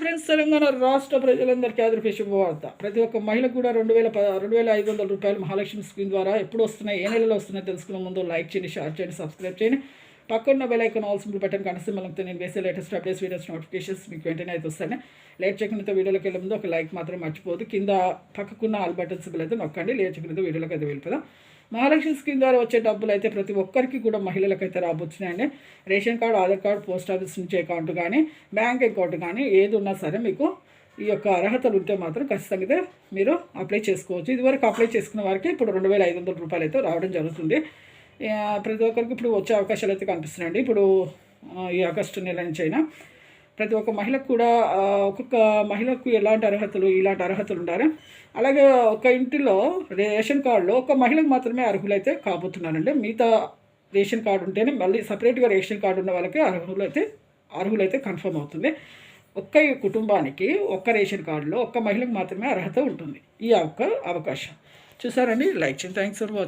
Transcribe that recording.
Friends Telangana రాష్ట్ర ప్రజలందరికీ ఆదరిపే శుభవార్త. ప్రతి ఒక్క మహిళకు కూడా రెండు వేల ప రెండు వేల ఐదు వందల రూపాయలు మహాలక్ష్మి స్కీమ్ ద్వారా ఎప్పుడు వస్తున్నాయి ఏ నెలలో వస్తున్నాయి తెలుసుకునే ముందు లైక్ చేయండి షేర్ చేయండి సబ్స్క్రైబ్ చేయండి. పక్కన్న bell icon all simple button కనిపిస్తే నేను వేసే లేటెస్ట్ అప్డేట్స్ వీడియోస్ నోటిఫికేషన్స్ మీకు వెంటనే అయితే వస్తాయి. లేట్ చేయకుండా వీడియోలోకి వెళ్ళే ముందు ఒక లైక్ మాత్రం మర్చిపోదు కింద పక్కకున్న ఆల్ బటన్స్ అయితే నొక్కండి. లేట్ చేయకుండా వీడియోలోకి అయితే వెళ్ళిపోదాం. మహాలక్ష్మి స్కీమ్ ద్వారా వచ్చే డబ్బులు అయితే ప్రతి ఒక్కరికి కూడా మహిళలకైతే రాబోతున్నాయండి. Ration card Aadhaar card post office నుంచి అకౌంట్ కానీ బ్యాంక్ అకౌంట్ కానీ ఏది ఉన్నా సరే మీకు ఈ యొక్క అర్హతలు ఉంటే మాత్రం ఖచ్చితంగా మీరు అప్లై చేసుకోవచ్చు. ఇదివరకు అప్లై చేసుకున్న వారికి ఇప్పుడు రెండు వేల ఐదు వందల రూపాయలు అయితే రావడం జరుగుతుంది. ప్రతి ఒక్కరికి ఇప్పుడు వచ్చే అవకాశాలు అయితే కనిపిస్తున్నాయండి. ఇప్పుడు ఈ ఆగస్టు నెల నుంచి అయినా ప్రతి ఒక్క మహిళకు కూడా ఒక్కొక్క మహిళకు ఎలాంటి అర్హతలు ఇలాంటి అర్హతలు ఉండాలి. అలాగే ఒక ఇంటిలో రేషన్ కార్డులో ఒక మహిళకు మాత్రమే అర్హులైతే కాబోతున్నారండి. మిగతా రేషన్ కార్డు ఉంటేనే మళ్ళీ సపరేట్గా రేషన్ కార్డు ఉన్న వాళ్ళకి అర్హులైతే అర్హులైతే కన్ఫర్మ్ అవుతుంది. ఒక్క కుటుంబానికి ఒక్క రేషన్ కార్డులో ఒక్క మహిళకు మాత్రమే అర్హత ఉంటుంది. ఈ ఒక్క అవకాశం. చూసారండి? లైక్ చేయండి. Thanks for watching